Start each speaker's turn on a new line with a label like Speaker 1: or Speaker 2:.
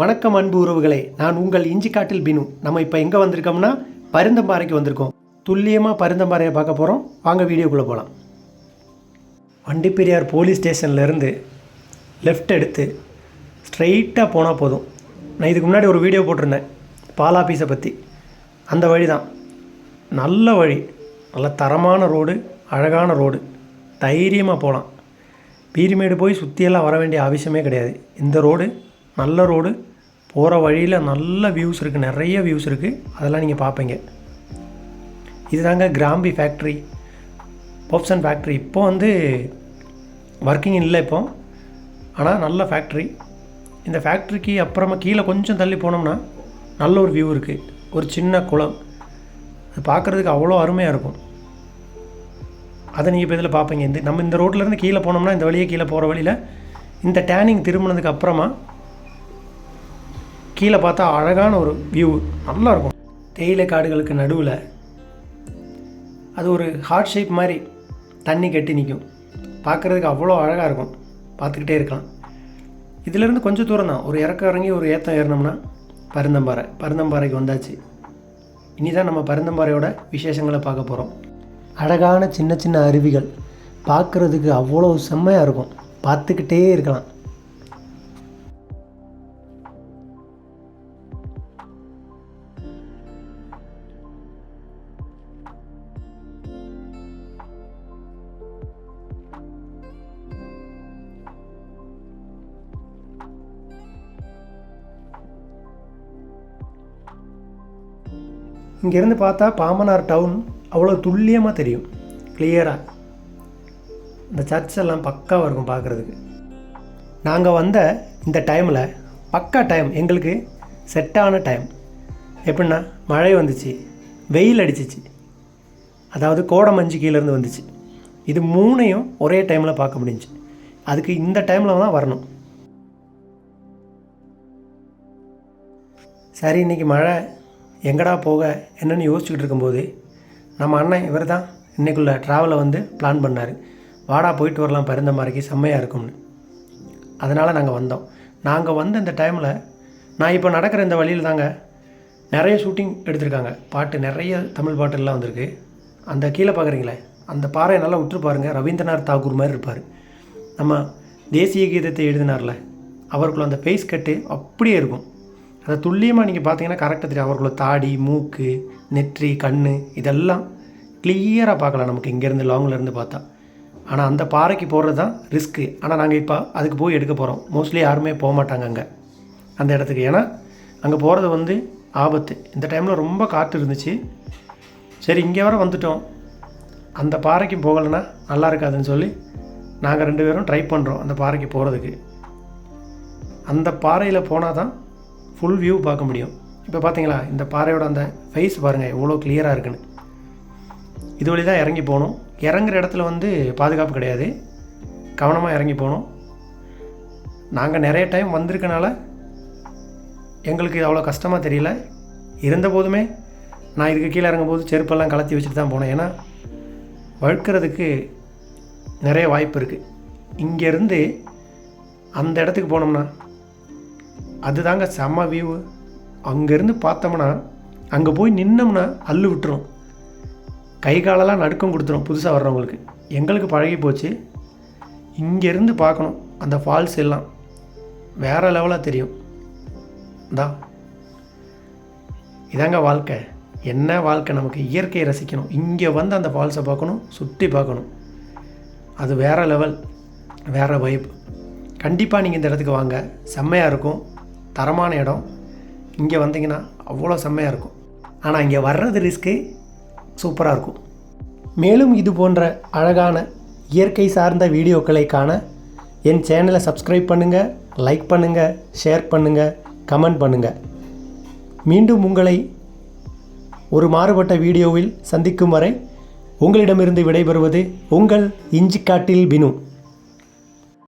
Speaker 1: வணக்கம் அன்பு உறவுகளே நான் உங்கள் இஞ்சி காட்டில் பினு. நம்ம இப்போ எங்கே வந்திருக்கோம்னா பருந்தம்பாறைக்கு வந்திருக்கோம். துல்லியமாக பருந்தம்பாறையை பார்க்க போகிறோம் வாங்க வீடியோக்குள்ளே போகலாம் வண்டிப்பெரியார் போலீஸ் ஸ்டேஷன்லேருந்து லெஃப்ட் எடுத்து ஸ்ட்ரைட்டாக போனால் போதும். நான் இதுக்கு முன்னாடி ஒரு வீடியோ போட்டிருந்தேன் பால் ஆஃபீஸை பற்றி அந்த வழி தான் நல்ல வழி. நல்ல தரமான ரோடு அழகான ரோடு தைரியமாக போகலாம் பீரிமேடு போய் சுற்றியெல்லாம் வர வேண்டிய அவசியமே கிடையாது. இந்த ரோடு நல்ல ரோடு போகிற வழியில் நல்ல வியூஸ் இருக்குது நிறைய வியூஸ் இருக்குது அதெல்லாம் நீங்கள் பார்ப்பீங்க இதுதாங்க கிராம்பி ஃபேக்ட்ரி பப்சன் ஃபேக்ட்ரி இப்போ வந்து ஒர்க்கிங் இல்லை இப்போ. ஆனால் நல்ல ஃபேக்ட்ரி இந்த ஃபேக்ட்ரிக்கு அப்புறமா கீழே கொஞ்சம் தள்ளி போனோம்னா நல்ல ஒரு வியூ இருக்குது ஒரு சின்ன குளம். அது பார்க்குறதுக்கு அவ்வளோ அருமையாக இருக்கும். அதை நீங்கள் இப்போ இதில் பார்ப்பீங்க இந்த நம்ம இந்த ரோட்டிலேருந்து கீழே போனோம்னா இந்த வழியே கீழே போகிற வழியில் இந்த டேனிங் திரும்பினதுக்கு அப்புறமா கீழே பார்த்தா அழகான ஒரு வியூ நல்லா இருக்கும் தேயிலை காடுகளுக்கு நடுவில் அது ஒரு ஹார்ட் ஷேப் மாதிரி தண்ணி கட்டி நிற்கும். பார்க்குறதுக்கு அவ்வளோ அழகாக இருக்கும். பார்த்துக்கிட்டே இருக்கலாம். இதிலேருந்து கொஞ்சம் தூரம் தான். ஒரு இறக்கம் இறங்கி ஒரு ஏற்றம் ஏறினோம்னா பருந்தம்பாறை பருந்தம்பாறைக்கு வந்தாச்சு. இனி தான் நம்ம பருந்தம்பாறையோட விசேஷங்களை பார்க்க போகிறோம் அழகான சின்ன சின்ன அருவிகள். பார்க்குறதுக்கு அவ்வளோ செம்மையாக இருக்கும். பார்த்துக்கிட்டே இருக்கலாம். இங்கேருந்து பார்த்தா பாமனார் டவுன் அவ்வளோ துல்லியமாக தெரியும். கிளியராக இந்த சர்ச் எல்லாம் பக்காவாக இருக்கும் பார்க்குறதுக்கு. நாங்கள் வந்த இந்த டைமில் பக்கா டைம் எங்களுக்கு செட்டான டைம் எப்படின்னா மழை வந்துச்சு வெயில் அடிச்சிச்சு. அதாவது கோடை மஞ்சு கீழேருந்து வந்துச்சு. இது மூணையும் ஒரே டைமில் பார்க்க முடிஞ்சுச்சு அதுக்கு இந்த டைமில் தான் வரணும். சரி இன்றைக்கி மழை. எங்கடா போக? என்னென்னு யோசிச்சுக்கிட்டு இருக்கும்போது நம்ம அண்ணன் இவர் தான் இன்றைக்குள்ளே ட்ராவலை வந்து பிளான் பண்ணார். வாடா போயிட்டு வரலாம் பருந்தமாரிக்கு செம்மையாக இருக்கும்னு. அதனால் நாங்கள் வந்தோம். நாங்கள் வந்த இந்த டைமில் நான் இப்போ நடக்கிற இந்த வழியில் தாங்க நிறைய ஷூட்டிங் எடுத்திருக்காங்க. பாட்டு நிறைய தமிழ் பாட்டுலாம் வந்திருக்கு. அந்த கீழே பார்க்குறீங்களே அந்த பாறையை நல்லா உற்று பாருங்கள் ரவீந்திரநாத் தாகூர் மாதிரி இருப்பார். நம்ம தேசிய கீதத்தை எழுதினார்ல அவருக்குள்ள அந்த ஃபேஸ் கட்டு அப்படியே இருக்கும். அதை துல்லியமாக நீங்கள் பார்த்தீங்கன்னா கரெக்டாக தெரியும். அவர்களோட தாடி மூக்கு நெற்றி கண் இதெல்லாம் கிளியராக பார்க்கலாம். நமக்கு இங்கேருந்து லாங்கிலேருந்து பார்த்தா. ஆனால் அந்த பாறைக்கு போகிறது தான் ரிஸ்க்கு ஆனால் நாங்கள் இப்போ அதுக்கு போய் எடுக்க போகிறோம் மோஸ்ட்லி யாருமே போக மாட்டாங்க அங்கே அந்த இடத்துக்கு. ஏன்னா அங்கே போகிறது வந்து ஆபத்து. இந்த டைமில் ரொம்ப காற்று இருந்துச்சு. சரி இங்கே வர வந்துட்டோம். அந்த பாறைக்கு போகலைன்னா நல்லா இருக்காதுன்னு சொல்லி நாங்கள் ரெண்டு பேரும் ட்ரை பண்ணுறோம் அந்த பாறைக்கு போகிறதுக்கு அந்த பாறையில் போனால் தான் ஃபுல் வியூ பார்க்க முடியும். இப்போ பார்த்தீங்களா இந்த பாறையோட அந்த ஃபேஸ் பாருங்கள் எவ்வளோ கிளியராக இருக்குன்னு. இது வழி தான் இறங்கி போகணும். இறங்குற இடத்துல வந்து பாதுகாப்பு கிடையாது. கவனமாக இறங்கி போகணும். நாங்கள் நிறைய டைம் வந்திருக்கனால எங்களுக்கு இது அவ்வளோ கஷ்டமாக தெரியல. இருந்த போதுமே நான் இதுக்கு கீழே இறங்கும்போது செருப்பெல்லாம் கலத்தி வச்சுட்டு தான் போனேன். ஏன்னா வழுக்கிறதுக்கு நிறைய வாய்ப்பு இருக்குது இங்கேருந்து அந்த இடத்துக்கு போனோம்னா அதுதாங்க செம்ம வியூ அங்கேருந்து பார்த்தோம்னா அங்கே போய் நின்னோம்னா அள்ளு விட்டுரும். கை காலெல்லாம் நடுக்கம் கொடுத்துரும் புதுசாக வர்றவங்களுக்கு. எங்களுக்கு பழகி போச்சு. இங்கேருந்து பார்க்கணும் அந்த ஃபால்ஸ் எல்லாம். வேறு லெவலாக தெரியும். தா இதாங்க வாழ்க்கை. என்ன வாழ்க்கை? நமக்கு இயற்கையை ரசிக்கணும். இங்கே வந்து அந்த ஃபால்ஸை பார்க்கணும் சுற்றி பார்க்கணும். அது வேறு லெவல் வேறு வைப் கண்டிப்பாக நீங்கள் இந்த இடத்துக்கு வாங்க. செம்மையாக இருக்கும். தரமான இடம். இங்கே வந்தீங்கன்னா அவ்வளோ செம்மையாக இருக்கும். ஆனால் இங்கே வர்றது ரிஸ்க்கு சூப்பராக இருக்கும். மேலும் இது போன்ற அழகான இயற்கை சார்ந்த வீடியோக்களை காண என் சேனலை சப்ஸ்கிரைப் பண்ணுங்கள் லைக் பண்ணுங்கள் ஷேர் பண்ணுங்கள் கமெண்ட் பண்ணுங்கள் மீண்டும் உங்களை ஒரு மாறுபட்ட வீடியோவில் சந்திக்கும் வரை உங்களிடமிருந்து விடைபெறுவது உங்கள் இஞ்சிக்காட்டில் பினு.